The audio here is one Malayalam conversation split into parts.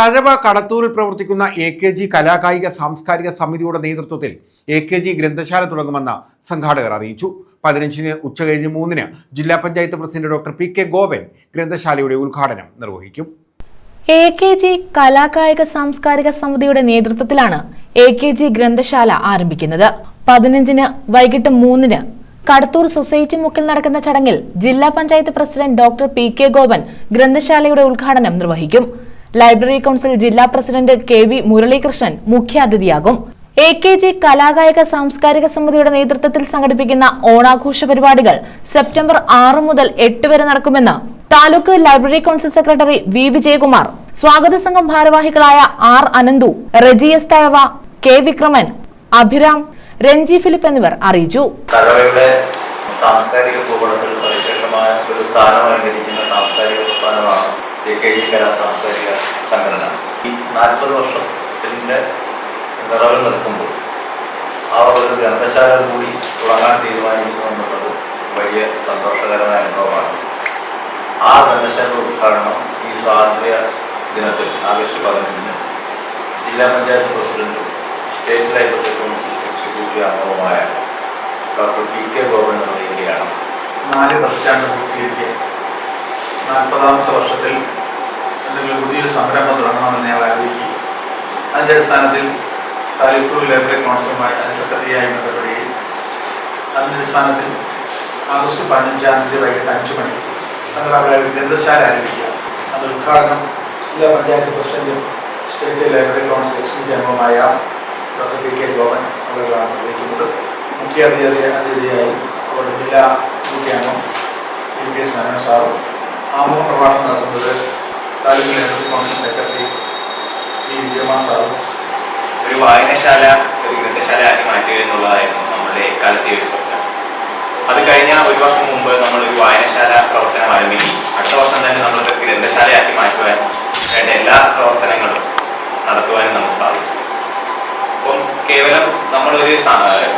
തഴവ കടത്തൂരിൽ പ്രവർത്തിക്കുന്ന എ കെ ജി കലാകായിക സാംസ്കാരിക സമിതിയുടെ നേതൃത്വത്തിൽ എ കെ ജി ഗ്രന്ഥശാല തുടങ്ങുമെന്ന് സംഘാടകർ അറിയിച്ചു. പതിനഞ്ചിന് ഉച്ചകഴിഞ്ഞ് മൂന്നിന് ജില്ലാ panchayat president doctor P K Gopan ഗ്രന്ഥശാലയുടെ ഉദ്ഘാടനം നിർവഹിക്കും. എ കെ ജി കലാകായിക സാംസ്കാരിക സമിതിയുടെ നേതൃത്വത്തിലാണ് എ കെ ജി ഗ്രന്ഥശാല ആരംഭിക്കുന്നത്. പതിനഞ്ചിന് വൈകിട്ട് മൂന്നിന് കടത്തൂർ സൊസൈറ്റി മുക്കിൽ നടക്കുന്ന ചടങ്ങിൽ ജില്ലാ panchayat president doctor P K Gopan ഗ്രന്ഥശാലയുടെ ഉദ്ഘാടനം നിർവഹിക്കും. ലൈബ്രറി കൌൺസിൽ ജില്ലാ പ്രസിഡന്റ് കെ വി മുരളീകൃഷ്ണൻ മുഖ്യാതിഥിയാകും. എ കെ ജി കലാകായിക സാംസ്കാരിക സമിതിയുടെ നേതൃത്വത്തിൽ സംഘടിപ്പിക്കുന്ന ഓണാഘോഷ പരിപാടികൾ സെപ്റ്റംബർ ആറ് മുതൽ എട്ട് വരെ നടക്കുമെന്ന് taluk library council secretary V Vijayakumar സ്വാഗത സംഘം ഭാരവാഹികളായ R Ananthu Reji S Thazhava K Vikraman Abhiram Ranji Philip എന്നിവർ അറിയിച്ചു. സാംസ്കാരിക ഒരു സാംസ്കാരിക ജി കലാ സാംസ്കാരിക സംഘടന. ഈ നാൽപ്പത് വർഷത്തിന്റെ നിറവിൽ നിൽക്കുമ്പോൾ അവർ ഒരു ഗ്രന്ഥശാല കൂടി തുടങ്ങാൻ തീരുമാനിക്കുന്നു എന്നുള്ളത് വലിയ സന്തോഷകരമായ അനുഭവമാണ്. ആ ഗ്രന്ഥശാല ഉദ്ഘാടനം ഈ സ്വാതന്ത്ര്യ ദിനത്തിൽ ആഗസ്റ്റ് പതിനഞ്ചിന് ജില്ലാ പഞ്ചായത്ത് പ്രസിഡന്റും സ്റ്റേറ്റ് ലൈബ്രറി കൗൺസിൽ എക്സിക്യൂട്ടീവ് അംഗവുമായ ഡോക്ടർ പി കെ ഗോപൻ നിർവഹിക്കുകയാണ് നാല് പതിറ്റാണ്ട് പൂർത്തീകരിക്കുക നാൽപ്പതാമത്തെ വർഷത്തിൽ എന്തെങ്കിലും പുതിയൊരു സംരംഭം തുടങ്ങണമെന്ന് ഞങ്ങൾ ആഗ്രഹിക്കുകയും അതിന്റെ അടിസ്ഥാനത്തിൽ താലൂക്ക് ലൈബ്രറി കൗൺസിലുമായി അതിന് സെക്രട്ടറിയായി ബന്ധപ്പെടുകയും അതിന്റെ അടിസ്ഥാനത്തിൽ ആഗസ്റ്റ് പതിനഞ്ചാം തീയതി വൈകിട്ട് അഞ്ച് മണിക്ക് സംഘടനകളെ ഒരു ഗ്രന്ഥശാല ആരംഭിക്കുക അത് ഉദ്ഘാടനം ജില്ലാ പഞ്ചായത്ത് പ്രസിഡന്റും സ്റ്റേറ്റ് ലൈബ്രറി കൗൺസിൽ എക്സിക്യൂട്ടീവ് അംഗവുമായ ഡോക്ടർ പി കെ ഗോപൻ അവരുകളാണ് നിർവഹിക്കുന്നത്. മുഖ്യ അതിഥി അതിഥിയായി അവരുടെ ജില്ലാ മുഖ്യ അംഗം പി പി എസ് മനോഹർ സാറും നടത്തുന്നത് taluk library council secretary P Vijayakumar സാറും ഒരു വായനശാല ഒരു ഗ്രന്ഥശാല ആക്കി മാറ്റുക എന്നുള്ളതായിരുന്നു നമ്മുടെ എക്കാലത്തെ ഒരു സ്വപ്നം. അത് കഴിഞ്ഞ ഒരു വർഷം മുമ്പ് നമ്മൾ ഒരു വായനശാല പ്രവർത്തനം ആരംഭിക്കും. അടുത്ത വർഷം തന്നെ നമ്മൾ ഗ്രന്ഥശാലയാക്കി മാറ്റുവാൻ വേണ്ട എല്ലാ പ്രവർത്തനങ്ങളും നടത്തുവാനും നമുക്ക് സാധിച്ചു. അപ്പം കേവലം നമ്മളൊരു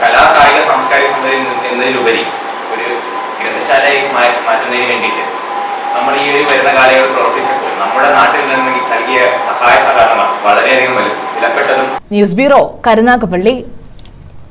കലാ കായിക സാംസ്കാരിക സമിതി എന്നതിലുപരി ഒരു ഗ്രന്ഥശാലയായി മാറ്റുന്നതിന് വേണ്ടിയിട്ട് വരുന്ന കാലയളവ് പ്രവർത്തിച്ചപ്പോൾ നമ്മുടെ നാട്ടിൽ നിന്ന് നൽകിയ സഹായ സഹകരണങ്ങൾ വളരെയധികം വലു- വിലപ്പെട്ടതും ന്യൂസ് ബ്യൂറോ കരുനാഗപ്പള്ളി.